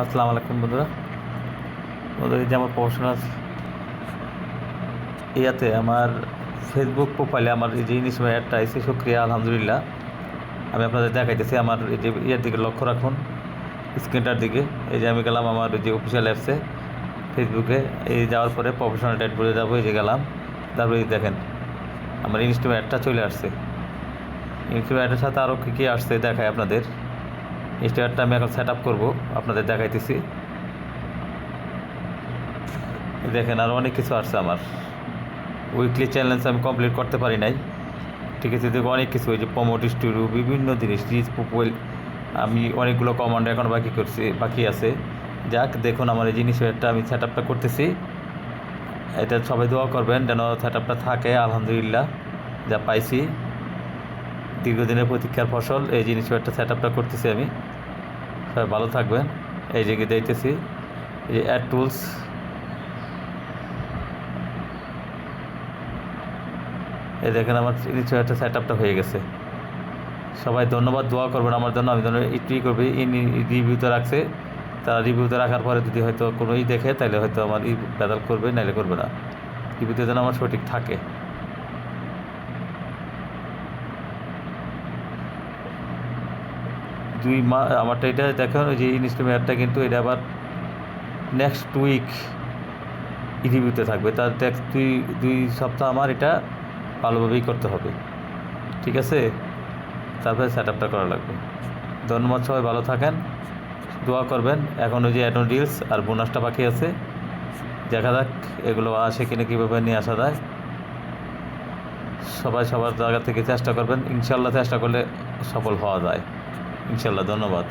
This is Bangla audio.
আসসালামু আলাইকুম বন্ধুরা। এই যে আমার প্রফেশনাল ইয়াতে আমার ফেসবুক প্রোফাইলে আমার এই যে ইংলিশ অ্যাডটা এসে সক্রিয়া আলহামদুলিল্লাহ। আমি আপনাদের দেখাইতেছি আমার এই যে ইয়ার দিকে লক্ষ্য রাখুন, স্ক্রিনটার দিকে। এই যে আমি গেলাম আমার যে অফিসিয়াল অ্যাপসে ফেসবুকে এই যাওয়ার পরে প্রফেশনাল ডেট বলে যাব, এই যে গেলাম। তারপরে দেখেন, আমার ইনস্টাগ্রাম অ্যাডটা চলে আসছে। ইনস্টাগ্রাম অ্যাডের সাথে আরও কী কী আসছে দেখায় আপনাদের। স্টারটা আমি এখন সেট আপ করব। আপনাদের দেখাইতেছি। দেখেন আরও অনেক কিছু আসছে আমার। উইকলি চ্যালেঞ্জ আমি কমপ্লিট করতে পারি নাই। ঠিক আছে দেখো অনেক কিছু যে প্রমোট স্টুডিও বিভিন্ন জিনিস রিচ প্রোফাইল আমি অনেকগুলো কমান্ড এখন বাকি করছি, বাকি আছে। যাক, দেখুন আমার এই জিনিসটা আমি সেট আপটা করতেছি। এটা সবাই দোয়া করবেন যেন সেট আপটা থাকে, আলহামদুলিল্লাহ, যা পাইছি। দীর্ঘদিনের প্রতীক্ষার ফসল, এই জিনিস একটা সেট আপটা করতেছি আমি। সবাই ভালো থাকবেন। এই যে দেখতেছি, এই যে অ্যাড টুলস এই দেখেন আমার একটা সেট আপটা হয়ে গেছে। সবাই ধন্যবাদ, দোয়া করবেন আমার জন্য। আমি একটুই করবি। ইন রিভিউতে রাখছে। তারা রিভিউতে রাখার পরে যদি হয়তো কোনো ই দেখে, তাহলে হয়তো আমার ই বেদাল করবে, নাইলে করবে না। রিভিউতে যেন আমার সঠিক থাকে। দুই মা, আমারটা এটা দেখুন যে ইনস্ট্রুমেন্টটা কিন্তু এটা আবার নেক্সট উইক রিভিউতে থাকবে। তার দেখ দুই দুই সপ্তাহ আমার এটা ভালোভাবেই করতে হবে। ঠিক আছে? তারপরে সেট আপটা করা লাগবে। ধন্যবাদ সবাই, ভালো থাকেন, দোয়া করবেন। এখন ওই যে অ্যাডন রিলস আর বোনাসটা বাকি আছে। দেখা যাক এগুলো আসে কিনা, কীভাবে নিয়ে আসা যায়। সবাই সবার জায়গা থেকে চেষ্টা করবেন। ইনশাল্লাহ চেষ্টা করলে সফল হওয়া যায়। ইনশাল্লাহ ধন্যবাদ।